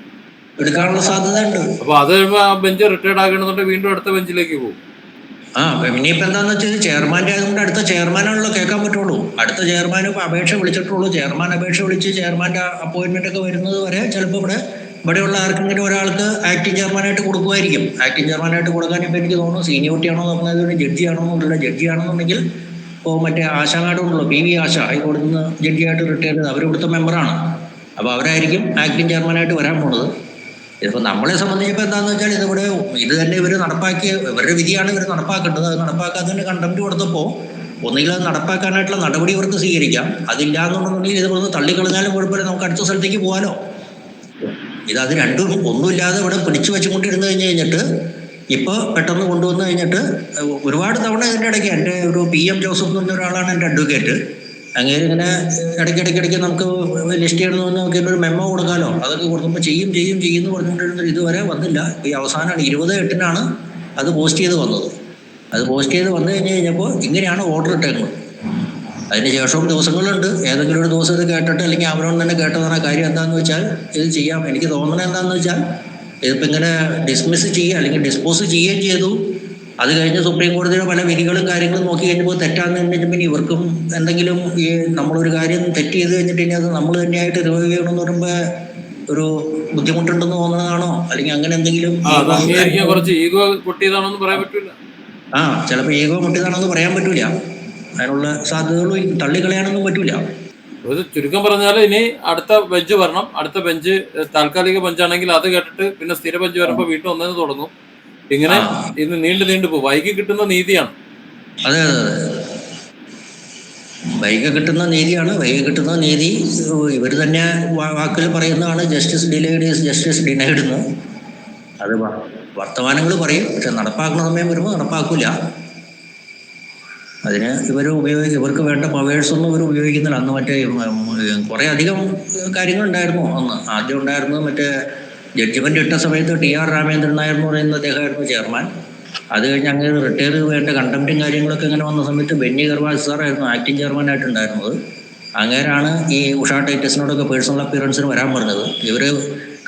എടുക്കാനുള്ള സാധ്യത ഉണ്ട്. അപ്പൊ അത് ആ ബെഞ്ച് റിട്ടയർഡ് ആകണമെന്നുണ്ടെങ്കിൽ വീണ്ടും അടുത്ത ബെഞ്ചിലേക്ക് പോകും. ആ ഇനിയിപ്പോ എന്താന്ന് വെച്ചാൽ ചെയർമാന്റെ ആയതുകൊണ്ട് അടുത്ത ചെയർമാനാണല്ലോ കേൾക്കാൻ പറ്റുള്ളൂ. അടുത്ത ചെയർമാൻ ഇപ്പൊ അപേക്ഷ വിളിച്ചിട്ടുള്ളൂ. ചെയർമാൻ അപേക്ഷ വിളിച്ച് ചെയർമാന്റെ അപ്പോയിന്റ്മെന്റ് ഒക്കെ വരുന്നത് വരെ ചിലപ്പോൾ ഇവിടെ ഇവിടെയുള്ള ആർക്കെങ്കിലും ഒരാൾക്ക് ആക്ടിംഗ് ചെയർമാനായിട്ട് കൊടുക്കുമായിരിക്കും. ആക്ടിംഗ് ചെയർമാനായിട്ട് കൊടുക്കാൻ ഇപ്പം എനിക്ക് തോന്നുന്നു സീനിയോറിറ്റി ആണോ നോക്കുന്നത് ജഡ്ജി ആണോ എന്നുള്ള ജഡ്ജി ആണെന്നുണ്ടെങ്കിൽ ഇപ്പോൾ മറ്റേ ആശാനായിട്ടുണ്ടല്ലോ പി വി ആശ. ഹൈക്കോടതിയിൽ നിന്ന് ജഡ്ജിയായിട്ട് റിട്ടയർ ചെയ്ത് അവർ മെമ്പറാണ് അപ്പോൾ അവരായിരിക്കും ആക്ടിംഗ് ചെയർമാനായിട്ട് വരാൻ പോണത്. ഇതിപ്പോൾ നമ്മളെ സംബന്ധിച്ചപ്പോൾ എന്താണെന്ന് വെച്ചാൽ ഇതിവിടെ ഇത് തന്നെ ഇവർ നടപ്പാക്കിയ ഇവരുടെ വിധിയാണ് ഇവർ നടപ്പാക്കേണ്ടത്. അത് നടപ്പാക്കാത്തതിന് കണ്ടംപ്റ്റ് കൊടുത്തപ്പോൾ ഒന്നുകിൽ അത് നടപ്പാക്കാനായിട്ടുള്ള നടപടി ഇവർക്ക് സ്വീകരിക്കാം. അതില്ല എന്നുണ്ടെന്നുണ്ടെങ്കിൽ ഇത് തള്ളിക്കളഞ്ഞാലും കുഴപ്പമില്ല. നമുക്ക് അടുത്ത സ്ഥലത്തേക്ക് പോകാലോ ഇത് അത് രണ്ടും ഒന്നുമില്ലാതെ ഇവിടെ പിടിച്ചു വെച്ചുകൊണ്ടിരുന്ന് കഴിഞ്ഞ് കഴിഞ്ഞിട്ട് ഇപ്പോൾ പെട്ടെന്ന് കൊണ്ടുവന്നു കഴിഞ്ഞിട്ട് ഒരുപാട് തവണ ഇതിന്റെ ഇടയ്ക്ക് എന്റെ ഒരു പി എം ജോസഫ് എന്ന് ഒരാളാണ് എന്റെ അഡ്വക്കേറ്റ്. അങ്ങനെ ഇങ്ങനെ ഇടയ്ക്ക് ഇടയ്ക്ക് ഇടയ്ക്ക് നമുക്ക് ലിസ്റ്റ് ചെയ്യണമെന്ന് നമുക്ക് ഒരു മെമ്മോ കൊടുക്കാമല്ലോ അതൊക്കെ കൊടുക്കുമ്പോൾ ചെയ്യും ചെയ്യും ചെയ്യും എന്ന് പറഞ്ഞുകൊണ്ടിരുന്ന ഇതുവരെ വന്നില്ല. ഈ അവസാനമാണ് ഇരുപത് എട്ടിനാണ് അത് പോസ്റ്റ് ചെയ്ത് വന്നത്. അത് പോസ്റ്റ് ചെയ്ത് വന്നു കഴിഞ്ഞ് കഴിഞ്ഞപ്പോൾ ഇങ്ങനെയാണ് ഓർഡർ ഇട്ടേക്കുന്നത്. അതിന് ശേഷവും ദിവസങ്ങളുണ്ട്. ഏതെങ്കിലും ഒരു ദിവസം ഇത് കേട്ടിട്ട് അല്ലെങ്കിൽ അവരോട് തന്നെ കേട്ടതാണ് കാര്യം എന്താണെന്ന് വെച്ചാൽ ഇത് ചെയ്യാം. എനിക്ക് തോന്നുന്നത് എന്താണെന്ന് വെച്ചാൽ ഇതിപ്പോൾ ഇങ്ങനെ ഡിസ്മിസ് ചെയ്യുക അല്ലെങ്കിൽ ഡിസ്പോസ് ചെയ്യുകയും ചെയ്തു. അത് കഴിഞ്ഞ് സുപ്രീം കോടതിയുടെ പല വിധികളും കാര്യങ്ങളും നോക്കി കഴിഞ്ഞപ്പോൾ തെറ്റാന്ന് കഴിഞ്ഞാൽ പിന്നെ ഇവർക്കും എന്തെങ്കിലും ഈ നമ്മളൊരു കാര്യം തെറ്റ് ചെയ്ത് കഴിഞ്ഞിട്ട് ഇനി അത് നമ്മൾ തന്നെയായിട്ട് റിവൈവ് ചെയ്യണമെന്ന് പറയുമ്പോൾ ഒരു ബുദ്ധിമുട്ടുണ്ടെന്ന് തോന്നുന്നതാണോ അല്ലെങ്കിൽ അങ്ങനെ എന്തെങ്കിലും കുറച്ച് ഈഗോ പറയാൻ പറ്റൂല. ആ ചിലപ്പോൾ ഈഗോ മുട്ടിയതാണെന്ന് പറയാൻ പറ്റൂല. അതിനുള്ള സാധ്യതകളും തള്ളിക്കളയാനൊന്നും പറ്റൂല. ഒരു ചുരുക്കം പറഞ്ഞാൽ ഇനി അടുത്ത ബെഞ്ച് വരണം. അടുത്ത ബെഞ്ച് താൽക്കാലിക ബെഞ്ചാണെങ്കിൽ അത് കേട്ടിട്ട് പിന്നെ സ്ഥിര ബെഞ്ച് വരുമ്പോൾ വീട്ടിൽ ഒന്നേന്ന് തുടങ്ങും. ഇങ്ങനെ ഇന്ന് നീണ്ടു നീണ്ടു പോകും. വൈകി കിട്ടുന്ന നീതിയാണ്. അതെ അതെ അതെ വൈകി കിട്ടുന്ന നീതിയാണ്. വൈകി കിട്ടുന്ന നീതി ഇവർ തന്നെ വാക്കിൽ പറയുന്നതാണ്. ജസ്റ്റിസ് ഡിലൈഡ് ജസ്റ്റിസ് ഡിനൈഡ് എന്ന്. അത് വർത്തമാനങ്ങൾ പറയും. പക്ഷെ നടപ്പാക്കുന്ന സമയം വരുമ്പോൾ നടപ്പാക്കില്ല അതിന് ഇവർ ഉപയോഗിക്കും ഇവർക്ക് വേണ്ട പവേഴ്സ് ഒന്നും ഇവർ ഉപയോഗിക്കുന്നില്ല. അന്ന് മറ്റേ കുറേ അധികം കാര്യങ്ങളുണ്ടായിരുന്നു. അന്ന് ആദ്യം ഉണ്ടായിരുന്നത് മറ്റേ ജഡ്ജ്മെന്റ് ഇട്ട സമയത്ത് ടി ആർ രാമേന്ദ്രൻ നായർ എന്ന് പറയുന്ന അദ്ദേഹമായിരുന്നു ചെയർമാൻ അത് കഴിഞ്ഞ് അങ്ങനെ റിട്ടയർ വേണ്ട കണ്ടംപ്റ്റും കാര്യങ്ങളൊക്കെ ഇങ്ങനെ വന്ന സമയത്ത് ബെന്നി ഗർവാസ് സാറായിരുന്നു ആക്ടിംഗ് ചെയർമാനായിട്ടുണ്ടായിരുന്നത് അങ്ങേരാണ് ഈ ഉഷാ ടൈറ്റസിനോടൊക്കെ പേഴ്സണൽ അപ്പിയറൻസിന് വരാൻ പറഞ്ഞത്. ഇവർ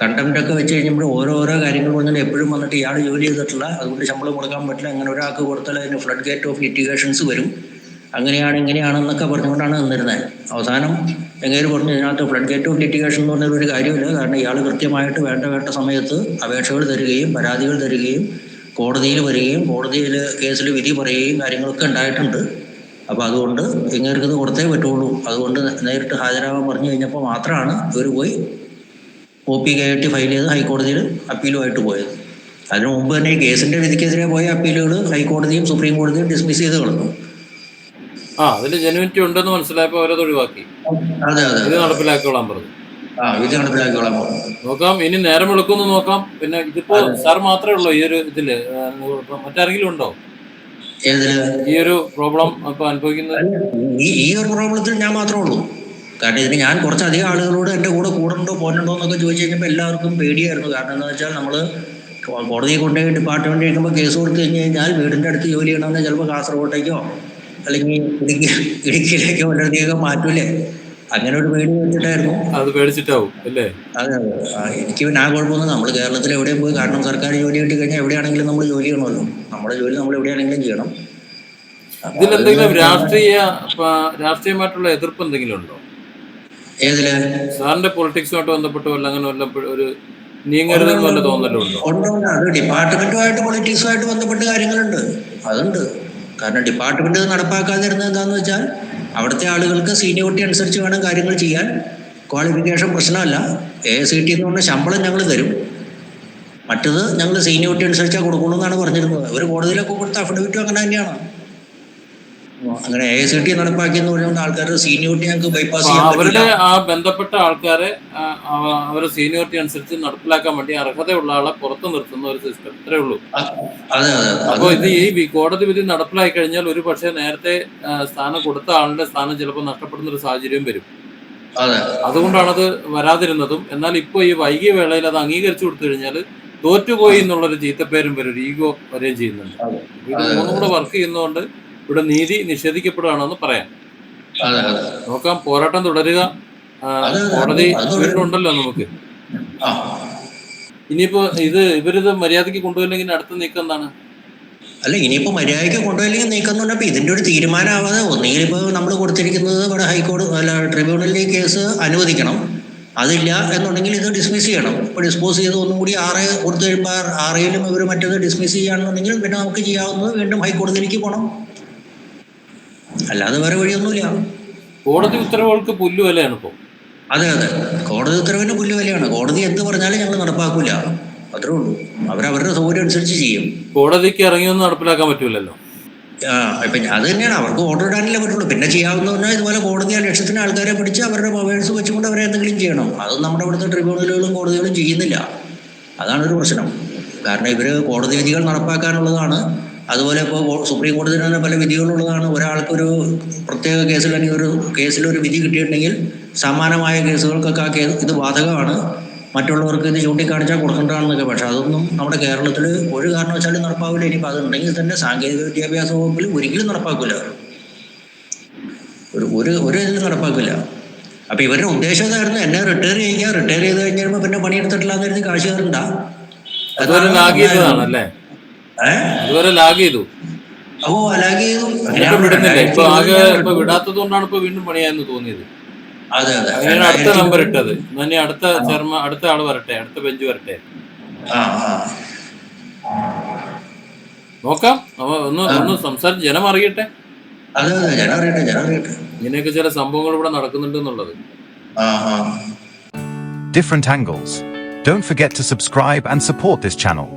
കണ്ടംപ്റ്റ് ഒക്കെ വെച്ച് കഴിഞ്ഞപ്പോൾ ഓരോരോ കാര്യങ്ങൾ വന്നിട്ട് എപ്പോഴും വന്നിട്ട് ഇയാൾ ജോലി ചെയ്തിട്ടില്ല. അതുകൊണ്ട് ശമ്പളം കൊടുക്കാൻ പറ്റില്ല. അങ്ങനെ ഒരാൾക്ക് കൊടുത്താൽ അതിന് ഫ്ലഡ് ഗേറ്റ് ഓഫ് ലിറ്റിഗേഷൻസ് വരും. അങ്ങനെയാണ് ഇങ്ങനെയാണെന്നൊക്കെ പറഞ്ഞുകൊണ്ടാണ് നിന്നിരുന്നത് അവസാനം എങ്ങനെ പറഞ്ഞു ഇതിനകത്ത് ഫ്ലഡ് ഗേറ്റ് ഓഫ് ലിറ്റിഗേഷൻ എന്ന് പറഞ്ഞൊരു കാര്യമില്ല. കാരണം ഇയാൾ കൃത്യമായിട്ട് വേണ്ട വേണ്ട സമയത്ത് അപേക്ഷകൾ തരികയും പരാതികൾ തരികയും കോടതിയിൽ വരികയും കോടതിയിൽ കേസിൽ വിധി പറയുകയും കാര്യങ്ങളൊക്കെ ഉണ്ടായിട്ടുണ്ട്. അപ്പോൾ അതുകൊണ്ട് ഇങ്ങേർക്ക് ഇത് കൊടുത്തേ പറ്റുള്ളൂ. അതുകൊണ്ട് നേരിട്ട് ഹാജരാകാൻ പറഞ്ഞു കഴിഞ്ഞപ്പോൾ മാത്രമാണ് ഇവർ പോയി O P K T file ചെയ്ത് ഹൈക്കോടതിയിൽ അപ്പീലുമായിട്ട് പോയത്. അതിനു മുമ്പ് തന്നെ ഈ കേസിന്റെ വിധിക്കെതിരെ പോയ അപ്പീലുകൾ ഹൈക്കോടതിയും സുപ്രീം കോടതിയും ഡിസ്മിസ് ചെയ്ത് കളഞ്ഞു. ആ അതിൽ ജെനുവിറ്റി ഉണ്ടെന്ന് മനസ്സിലായപ്പോൾ അവരത് ഒഴിവാക്കി. അതെ അതെ ഇത് നടപ്പിലാക്കിക്കോളാൻ പറഞ്ഞു. ആ വിധി നടപ്പിലാക്കിക്കോളാം പറഞ്ഞു. നോക്കാം ഇനി നേരം വെളുക്കുന്നു നോക്കാം. പിന്നെ ഇതിപ്പോ സാർ മാത്രമേ ഉള്ളൂ ഈ ഒരു ഇതിൽ. മറ്റാരെങ്കിലും ഉണ്ടോ? ഈ ഒരു പ്രോബ്ലം ഇപ്പൊ അനുഭവിക്കുന്നത്? ഈ ഒരു പ്രോബ്ലത്തിൽ ഞാൻ മാത്രമേ ഉള്ളൂ. കാരണം ഇതിന് ഞാൻ കുറച്ചധികം ആളുകളോട് എന്റെ കൂടെ കൂടുന്നുണ്ടോ പോകണുണ്ടോ എന്നൊക്കെ ചോദിച്ചു കഴിഞ്ഞപ്പോൾ എല്ലാവർക്കും പേടിയായിരുന്നു. കാരണം എന്താ വെച്ചാൽ നമ്മൾ കോടതിയിൽ കൊണ്ടുപോയി ഡിപ്പാർട്ട്മെന്റ് കഴിക്കുമ്പോൾ കേസ് കൊടുത്തു കഴിഞ്ഞ് കഴിഞ്ഞാൽ വീടിന്റെ അടുത്ത് ജോലി ചെയ്യണമെന്ന് ചിലപ്പോൾ കാസർഗോട്ടേക്കോ അല്ലെങ്കിൽ ഇടുക്കി ഇടുക്കിയിലേക്കോ വല്ലയിടത്തേക്കോ മാറ്റൂലേ അങ്ങനെ ഒരു പേടി വെച്ചിട്ടായിരുന്നു. അത് പേടിച്ചിട്ടാവും അല്ലേ? അതെ അതെ. എനിക്ക് പിന്നെ ആ കുഴപ്പമൊന്നും നമ്മൾ കേരളത്തിൽ എവിടെയും പോയി കാരണം സർക്കാർ ജോലി കിട്ടി കഴിഞ്ഞാൽ എവിടെയാണെങ്കിലും നമ്മൾ ജോലി ചെയ്യണമല്ലോ. നമ്മുടെ ജോലി നമ്മൾ എവിടെയാണെങ്കിലും ചെയ്യണം. ഇതിലെന്തെങ്കിലും രാഷ്ട്രീയ രാഷ്ട്രീയമായിട്ടുള്ള എതിർപ്പ് എന്തെങ്കിലും ഉണ്ടോ? ഏതിൽ? സാറിന്റെ പൊളിറ്റിക്സുമായിട്ട് ബന്ധപ്പെട്ട് വല്ല അങ്ങനെ വല്ല ഒരു നീങ്ങരുതെന്ന് വല്ല തോന്നലും ഉണ്ടോ. അത് ഡിപ്പാർട്ട്മെന്റുമായിട്ട് പൊളിറ്റിക്സുമായിട്ട് ബന്ധപ്പെട്ട കാര്യങ്ങളുണ്ട്. അതുണ്ട്. കാരണം ഡിപ്പാർട്ട്മെന്റ് നടപ്പാക്കാതിരുന്നത് എന്താണെന്ന് വെച്ചാൽ അവിടുത്തെ ആളുകൾക്ക് സീനിയോറിറ്റി അനുസരിച്ച് വേണം കാര്യങ്ങൾ ചെയ്യാൻ. ക്വാളിഫിക്കേഷൻ പ്രശ്നമല്ല. എ സി ടി എന്ന് പറഞ്ഞ ശമ്പളം ഞങ്ങൾ തരും. മറ്റത് ഞങ്ങൾ സീനിയോറിറ്റി അനുസരിച്ചാണ് കൊടുക്കുള്ളൂ എന്നാണ് പറഞ്ഞിരുന്നത്. ഒരു കോടതിയിലൊക്കെ കൊടുത്ത അഫിഡവിറ്റും അങ്ങനെ തന്നെയാണ്. അങ്ങനെ എ സി ടി നടപ്പാക്കിയെന്ന് പറഞ്ഞുകൊണ്ട് ആൾക്കാരുടെ സീനിയോറിറ്റി ഞങ്ങൾക്ക് ബൈപ്പാസ് ചെയ്യാൻ അവരുടെ ആ ബന്ധപ്പെട്ട ആൾക്കാരെ അവരുടെ സീനിയോറിറ്റി അനുസരിച്ച് നടപ്പിലാക്കാൻ വേണ്ടി അർഹതയുള്ള ആളെ പുറത്തു നിർത്തുന്ന ഒരു സിസ്റ്റം ഇത്രേ ഉള്ളൂ. അതെ അതെ അപ്പൊ ഇത് ഈ കോടതി വിധി നടപ്പിലാക്കി കഴിഞ്ഞാൽ ഒരു പക്ഷേ നേരത്തെ സ്ഥാനം കൊടുത്ത ആളുടെ സ്ഥാനം ചിലപ്പോൾ നഷ്ടപ്പെടുന്ന ഒരു സാഹചര്യം വരും. അതെ. അത് വരാതിരുന്നതും. എന്നാൽ ഇപ്പോൾ ഈ വൈകിയ വേളയിൽ അത് അംഗീകരിച്ചു കൊടുത്തു കഴിഞ്ഞാൽ തോറ്റുപോയി എന്നുള്ളൊരു ചീത്തപ്പേരും വരും. ഈഗോ വരികയും ചെയ്യുന്നുണ്ട്. ഇത് മൂന്നും കൂടെ വർക്ക് ചെയ്യുന്നതുകൊണ്ട് ഇവിടെ നീതി നിഷേധിക്കപ്പെടുകയാണെന്ന് പറയാം. നോക്കാം പോരാട്ടം തുടരുക. കോടതി ഉണ്ടല്ലോ വീണ്ടുണ്ടല്ലോ നമുക്ക്. ഇനിയിപ്പോ ഇത് ഇവരിത് മര്യാദയ്ക്ക് കൊണ്ടുപോയില്ലെങ്കിൽ അടുത്ത നീക്കം എന്താണ്? അല്ല ഇനിയിപ്പോ മര്യാദയ്ക്ക് കൊണ്ടുപോയില്ലെങ്കിൽ നീക്കുന്നുണ്ട് അപ്പൊ ഇതിന്റെ ഒരു തീരുമാനമാവാതെ ഒന്നുകിൽ ഇപ്പോൾ നമ്മൾ കൊടുത്തിരിക്കുന്നത് ഇവിടെ ഹൈക്കോടതി അല്ല ട്രിബ്യൂണലിലെ കേസ് അനുവദിക്കണം. അതില്ല എന്നുണ്ടെങ്കിൽ ഇത് ഡിസ്മിസ് ചെയ്യണം. ഇപ്പോൾ ഡിസ്പോസ് ചെയ്ത് ഒന്നും കൂടി ആറ് കൊടുത്തു കഴിയുമ്പോൾ ആറേലും ഇവർ മറ്റേത് ഡിസ്മിസ് ചെയ്യുകയാണെന്നുണ്ടെങ്കിൽ പിന്നെ നമുക്ക് ചെയ്യാവുന്നത് വീണ്ടും ഹൈക്കോടതിയിലേക്ക് പോകണം അല്ലാതെ വേറെ വഴിയൊന്നുമില്ല. കോടതി ഉത്തരവുകൾക്ക് പുല്ലുവിലയാണ് ഇപ്പോൾ അതെ അതെ. കോടതി ഉത്തരവിന് പുല്ലുവിലയാണ് കോടതി എന്ത് പറഞ്ഞാലും ഞങ്ങൾ നടപ്പാക്കൂല. അത്രേ ഉള്ളൂ. അവരവരുടെ സൗകര്യം അനുസരിച്ച് ചെയ്യും. കോടതിക്ക് ഇറങ്ങിയൊന്നും നടപ്പിലാക്കാൻ പറ്റൂലല്ലോ. ആ ഇപ്പൊ അത് തന്നെയാണ്. അവർക്ക് ഓർഡർ ഇടാനല്ലേ പറ്റുള്ളൂ. പിന്നെ ചെയ്യാവുന്ന പറഞ്ഞാൽ ഇതുപോലെ കോടതി ലക്ഷത്തിന് ആൾക്കാരെ പിടിച്ച് അവരുടെ മൊബൈൽസ് വെച്ചുകൊണ്ട് അവരെ എന്തെങ്കിലും ചെയ്യണം. അത് നമ്മുടെ ഇവിടുത്തെ ട്രിബ്യൂണലുകളും കോടതികളും ചെയ്യുന്നില്ല. അതാണ് ഒരു പ്രശ്നം. കാരണം ഇവർ കോടതി വിധികൾ നടപ്പാക്കാനുള്ളതാണ്. അതുപോലെ ഇപ്പോൾ സുപ്രീം കോടതി തന്നെ പല വിധികളുള്ളതാണ്. ഒരാൾക്കൊരു പ്രത്യേക കേസിൽ അല്ലെങ്കിൽ ഒരു കേസിൽ ഒരു വിധി കിട്ടിയിട്ടുണ്ടെങ്കിൽ സമാനമായ കേസുകൾക്കൊക്കെ ആ കേസ് ഇത് ബാധകമാണ്. മറ്റുള്ളവർക്ക് ഇത് ചൂണ്ടിക്കാണിച്ചാൽ കൊടുക്കേണ്ടതാണെന്നൊക്കെ പക്ഷെ അതൊന്നും നമ്മുടെ കേരളത്തിൽ ഒരു കാരണവശാലും നടപ്പാവില്ല. ഇനിയിപ്പോൾ അതുണ്ടെങ്കിൽ തന്നെ സാങ്കേതിക വിദ്യാഭ്യാസ വകുപ്പിൽ ഒരിക്കലും നടപ്പാക്കില്ല ഒരു ഒരു ഒരു ഇതിലും നടപ്പാക്കില്ല അപ്പോൾ ഇവരുടെ ഉദ്ദേശം ഇതായിരുന്നു എന്നെ റിട്ടയർ ചെയ്യുക റിട്ടയർ ചെയ്ത് കഴിഞ്ഞ് കഴിയുമ്പോൾ പിന്നെ പണിയെടുത്തിട്ടില്ല എന്ന് കരുതി കാശ് ലാഗ് അതുവരെ ലാഗ് ചെയ്തു. ഓ അലാഗ് ചെയ്തു. വിടുന്നില്ല. ഇപ്പൊ ആകെ ഇപ്പൊ വിടാത്തത് കൊണ്ടാണ് ഇപ്പൊ വീണ്ടും പണിയാന്ന് തോന്നിയത്. അതെ അതെ. അങ്ങനെയാണ് അടുത്ത നമ്പർ ഇട്ടത്. ഇനി അടുത്ത ചെയർമാൻ അടുത്ത ആൾ വരട്ടെ. അടുത്ത ബെഞ്ച് വരട്ടെ. ആ ആ. നോക്കാം. ഒന്ന് ഒന്ന് സംസാരിച്ച് ജനം അറിയട്ടെ. ഇങ്ങനെയൊക്കെ ചില സംഭവങ്ങൾ ഇവിടെ നടക്കുന്നുണ്ട് എന്നുള്ളത്. ആ ആ. Different angles. Don't forget to subscribe and support this channel.